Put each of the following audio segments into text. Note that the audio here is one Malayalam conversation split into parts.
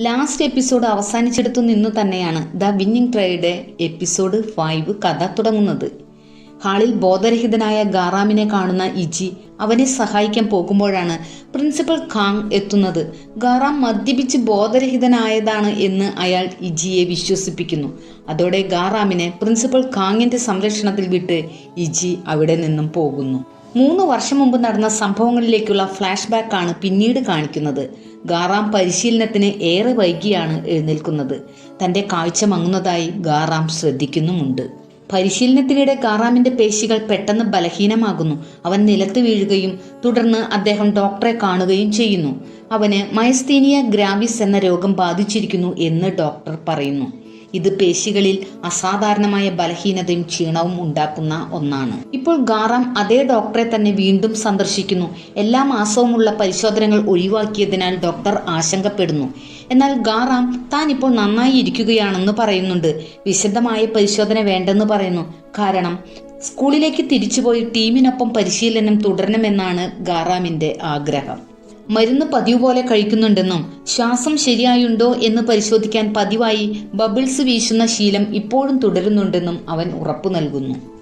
ലാസ്റ്റ് എപ്പിസോഡ് അവസാനിച്ചെടുത്തു നിന്നു തന്നെയാണ് ദ വിന്നിംഗ് ട്രൈയുടെ എപ്പിസോഡ് ഫൈവ് കഥ തുടങ്ങുന്നത്. ഹാളിൽ ബോധരഹിതനായ ഗാറാമിനെ കാണുന്ന ഇജി അവനെ സഹായിക്കാൻ പോകുമ്പോഴാണ് പ്രിൻസിപ്പൽ ഖാങ് എത്തുന്നത്. ഗാറാം മദ്യപിച്ച് ബോധരഹിതനായതാണ് എന്ന് അയാൾ ഇജിയെ വിശ്വസിപ്പിക്കുന്നു. അതോടെ ഗാറാമിനെ പ്രിൻസിപ്പൽ ഖാങ്ങിന്റെ സംരക്ഷണത്തിൽ വിട്ട് ഇജി അവിടെ നിന്നും പോകുന്നു. മൂന്ന് വർഷം മുമ്പ് നടന്ന സംഭവങ്ങളിലേക്കുള്ള ഫ്ലാഷ് ആണ് പിന്നീട് കാണിക്കുന്നത്. ഗാറാം പരിശീലനത്തിന് ഏറെ വൈകിയാണ് എഴുന്നേൽക്കുന്നത്. തന്റെ കാഴ്ച മങ്ങുന്നതായി ഗാറാം ശ്രദ്ധിക്കുന്നുമുണ്ട്. പരിശീലനത്തിനിടെ ഗാറാമിന്റെ പേശികൾ പെട്ടെന്ന് ബലഹീനമാകുന്നു. അവൻ നിലത്ത് വീഴുകയും തുടർന്ന് അദ്ദേഹം ഡോക്ടറെ കാണുകയും ചെയ്യുന്നു. അവന് മയസ്തീനിയ ഗ്രാവിസ് എന്ന രോഗം ബാധിച്ചിരിക്കുന്നു എന്ന് ഡോക്ടർ പറയുന്നു. ഇത് പേശികളിൽ അസാധാരണമായ ബലഹീനതയും ക്ഷീണവും ഉണ്ടാക്കുന്ന ഒന്നാണ്. ഇപ്പോൾ ഗാറാം അതേ ഡോക്ടറെ തന്നെ വീണ്ടും സന്ദർശിക്കുന്നു. എല്ലാ മാസവുമുള്ള പരിശോധനകൾ ഒഴിവാക്കിയതിനാൽ ഡോക്ടർ ആശങ്കപ്പെടുന്നു. എന്നാൽ ഗാറാം താൻ ഇപ്പോൾ നന്നായി ഇരിക്കുകയാണെന്ന് പറയുന്നുണ്ട്. വിശദമായ പരിശോധന വേണ്ടെന്ന് പറയുന്നു. കാരണം സ്കൂളിലേക്ക് തിരിച്ചുപോയി ടീമിനൊപ്പം പരിശീലനം തുടരണമെന്നാണ് ഗാറാമിന്റെ ആഗ്രഹം. മരുന്ന് പതിവ് പോലെ കഴിക്കുന്നുണ്ടെന്നും ശ്വാസം ശരിയായുണ്ടോ എന്ന് പരിശോധിക്കാൻ പതിവായി ബബിൾസ് വീശുന്ന ശീലം ഇപ്പോഴും തുടരുന്നുണ്ടെന്നും അവൻ ഉറപ്പു നൽകുന്നു.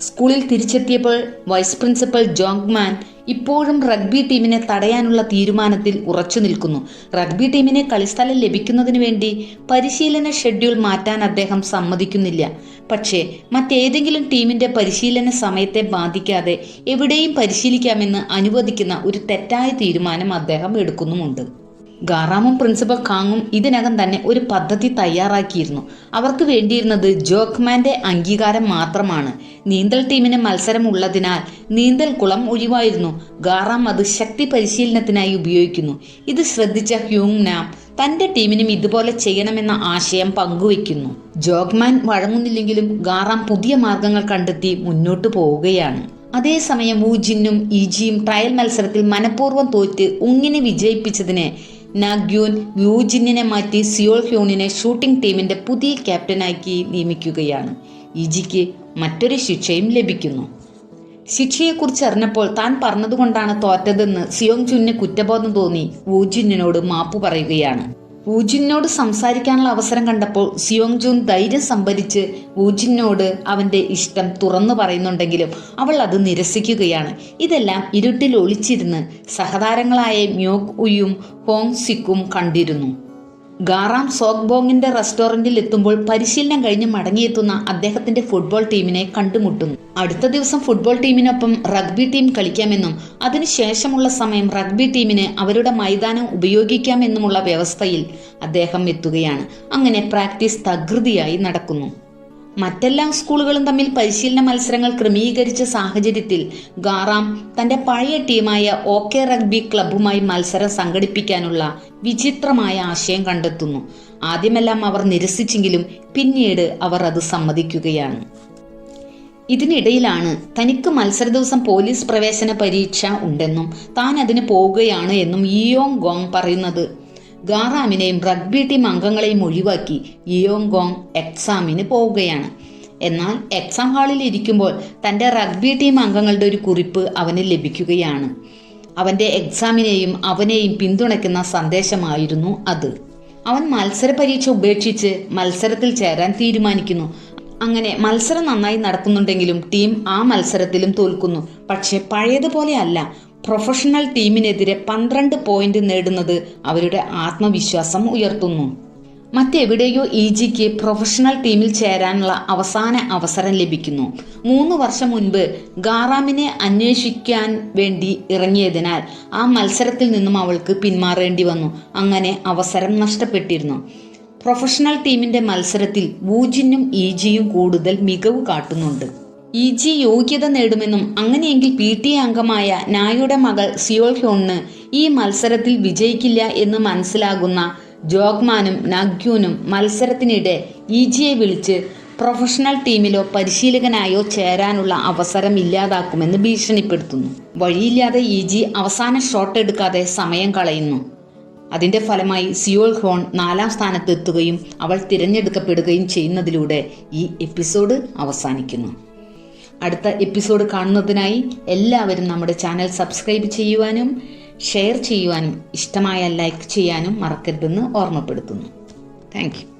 സ്കൂളിൽ തിരിച്ചെത്തിയപ്പോൾ വൈസ് പ്രിൻസിപ്പൽ ജോങ്മാൻ ഇപ്പോഴും റഗ്ബി ടീമിനെ തടയാനുള്ള തീരുമാനത്തിൽ ഉറച്ചു നിൽക്കുന്നു. റഗ്ബി ടീമിനെ കളിസ്ഥലം ലഭിക്കുന്നതിന് വേണ്ടി പരിശീലന ഷെഡ്യൂൾ മാറ്റാൻ അദ്ദേഹം സമ്മതിക്കുന്നില്ല. പക്ഷേ മറ്റേതെങ്കിലും ടീമിന്റെ പരിശീലന സമയത്തെ ബാധിക്കാതെ എവിടെയും പരിശീലിക്കാമെന്ന് അനുവദിക്കുന്ന ഒരു തെറ്റായ തീരുമാനം അദ്ദേഹം എടുക്കുന്നുമുണ്ട്. ഗാറാമും പ്രിൻസിപ്പൽ കാങ്ങും ഇതിനകം തന്നെ ഒരു പദ്ധതി തയ്യാറാക്കിയിരുന്നു. അവർക്ക് വേണ്ടിയിരുന്നത് ജോക്മാന്റെ അംഗീകാരം മാത്രമാണ്. നീന്തൽ ടീമിന് മത്സരം ഉള്ളതിനാൽ നീന്തൽ കുളം ഒഴിവായിരുന്നു. ഗാറാം അത് ശക്തി പരിശീലനത്തിനായി ഉപയോഗിക്കുന്നു. ഇത് ശ്രദ്ധിച്ച ഹ്യൂങ് നാം തന്റെ ടീമിനും ഇതുപോലെ ചെയ്യണമെന്ന ആശയം പങ്കുവെക്കുന്നു ജോഗ്മാൻ വഴങ്ങുന്നില്ലെങ്കിലും ഗാറാം പുതിയ മാർഗങ്ങൾ കണ്ടെത്തി മുന്നോട്ടു പോവുകയാണ്. അതേസമയം വൂജിനും ഈജിയും ട്രയൽ മത്സരത്തിൽ മനഃപൂർവം തോറ്റ് ഉങ്ങിനെ വിജയിപ്പിച്ചതിന് നാഗ്യൂൻ വ്യൂജിനെ മാറ്റി സിയോൾ ഹ്യൂണിനെ ഷൂട്ടിംഗ് ടീമിന്റെ പുതിയ ക്യാപ്റ്റനാക്കി നിയമിക്കുകയാണ്. ഇജിക്ക് മറ്റൊരു ശിക്ഷയും ലഭിക്കുന്നു. ശിക്ഷയെക്കുറിച്ച് അറിഞ്ഞപ്പോൾ താൻ പറഞ്ഞതുകൊണ്ടാണ് തോറ്റതെന്ന് സിയോങ് ചുന്നിന് കുറ്റബോധം തോന്നി. വൂജിന്നിനോട് മാപ്പു പറയുകയാണ്. വൂജിനോട് സംസാരിക്കാനുള്ള അവസരം കണ്ടപ്പോൾ സിയോങ് ജൂൻ ധൈര്യം സംഭരിച്ച് വൂജിനോട് അവന്റെ ഇഷ്ടം തുറന്നു പറയുന്നുണ്ടെങ്കിലും അവൾ അത് നിരസിക്കുകയാണ്. ഇതെല്ലാം ഇരുട്ടിൽ ഒളിച്ചിരുന്ന് സഹതാരങ്ങളായ മ്യോഗ് ഉയും ഹോങ് സിക്കും കണ്ടിരുന്നു. ഗാറാം സോക്ബോങ്ങിന്റെ റെസ്റ്റോറന്റിൽ എത്തുമ്പോൾ പരിശീലനം കഴിഞ്ഞ് മടങ്ങിയെത്തുന്ന അദ്ദേഹത്തിന്റെ ഫുട്ബോൾ ടീമിനെ കണ്ടുമുട്ടുന്നു. അടുത്ത ദിവസം ഫുട്ബോൾ ടീമിനൊപ്പം റഗ്ബി ടീം കളിക്കാമെന്നും അതിനുശേഷമുള്ള സമയം റഗ്ബി ടീമിന് അവരുടെ മൈതാനം ഉപയോഗിക്കാമെന്നുമുള്ള വ്യവസ്ഥയിൽ അദ്ദേഹം എത്തുകയാണ്. അങ്ങനെ പ്രാക്ടീസ് തകൃതിയായി നടക്കുന്നു. മറ്റെല്ലാ സ്കൂളുകളും തമ്മിൽ പരിശീലന മത്സരങ്ങൾ ക്രമീകരിച്ച സാഹചര്യത്തിൽ ഗാറാം തന്റെ പഴയ ടീമായ ഓക്കെ റഗ്ബി ക്ലബ്ബുമായി മത്സരം സംഘടിപ്പിക്കാനുള്ള വിചിത്രമായ ആശയം കണ്ടെത്തുന്നു. ആദ്യമെല്ലാം അവർ നിരസിച്ചെങ്കിലും പിന്നീട് അവർ അത് സമ്മതിക്കുകയാണ്. ഇതിനിടയിലാണ് തനിക്ക് മത്സര ദിവസം പോലീസ് പ്രവേശന പരീക്ഷ ഉണ്ടെന്നും താൻ അതിന് പോവുകയാണ് എന്നും ഇയോങ് ഗോങ് പറയുന്നത്. ഗാറാമിനെയും റഗ്ബി ടീം അംഗങ്ങളെയും ഒഴിവാക്കി ഇയോങ്കോങ് എക്സാമിന് പോവുകയാണ്. എന്നാൽ എക്സാം ഹാളിൽ ഇരിക്കുമ്പോൾ തന്റെ റഗ്ബി ടീം അംഗങ്ങളുടെ ഒരു കുറിപ്പ് അവന് ലഭിക്കുകയാണ്. അവന്റെ എക്സാമിനെയും അവനെയും പിന്തുണയ്ക്കുന്ന സന്ദേശമായിരുന്നു അത്. അവൻ മത്സര പരീക്ഷ ഉപേക്ഷിച്ച് മത്സരത്തിൽ ചേരാൻ തീരുമാനിക്കുന്നു. അങ്ങനെ മത്സരം നന്നായി നടക്കുന്നുണ്ടെങ്കിലും ടീം ആ മത്സരത്തിലും തോൽക്കുന്നു. പക്ഷെ പഴയതുപോലെ അല്ല. പ്രൊഫഷണൽ ടീമിനെതിരെ പന്ത്രണ്ട് പോയിന്റ് നേടുന്നത് അവരുടെ ആത്മവിശ്വാസം ഉയർത്തുന്നു. മറ്റെവിടെയോ ഇ ജിക്ക് പ്രൊഫഷണൽ ടീമിൽ ചേരാനുള്ള അവസാന അവസരം ലഭിക്കുന്നു. മൂന്ന് വർഷം മുൻപ് ഗാറാമിനെ അന്വേഷിക്കാൻ വേണ്ടി ഇറങ്ങിയതിനാൽ ആ മത്സരത്തിൽ നിന്നും അവൾക്ക് പിന്മാറേണ്ടി വന്നു. അങ്ങനെ അവസരം നഷ്ടപ്പെട്ടിരുന്നു. പ്രൊഫഷണൽ ടീമിന്റെ മത്സരത്തിൽ വൂജിനും ഈജിയും കൂടുതൽ മികവ് കാട്ടുന്നുണ്ട്. ഇ ജി യോഗ്യത നേടുമെന്നും അങ്ങനെയെങ്കിൽ പി ടി അംഗമായ നായുടെ മകൾ സിയോൾ ഹ്യോണിന് ഈ മത്സരത്തിൽ വിജയിക്കില്ല എന്ന് മനസ്സിലാകുന്ന ജോഗ്മാനും നഗ്യൂനും മത്സരത്തിനിടെ ഇ ജിയെ വിളിച്ച് പ്രൊഫഷണൽ ടീമിലോ പരിശീലകനായോ ചേരാനുള്ള അവസരം ഇല്ലാതാക്കുമെന്ന് ഭീഷണിപ്പെടുത്തുന്നു. വഴിയില്ലാതെ ഇ ജി അവസാന ഷോട്ട് എടുക്കാതെ സമയം കളയുന്നു. അതിന്റെ ഫലമായി സിയോൾ ഹോൺ നാലാം സ്ഥാനത്ത് എത്തുകയും അവൾ തിരഞ്ഞെടുക്കപ്പെടുകയും ചെയ്യുന്നതിലൂടെ ഈ എപ്പിസോഡ് അവസാനിക്കുന്നു. അടുത്ത എപ്പിസോഡ് കാണുന്നതിനായി എല്ലാവരും നമ്മുടെ ചാനൽ സബ്സ്ക്രൈബ് ചെയ്യുവാനും ഷെയർ ചെയ്യുവാനും ഇഷ്ടമായ ലൈക്ക് ചെയ്യാനും മറക്കരുതെന്ന് ഓർമ്മപ്പെടുത്തുന്നു. താങ്ക്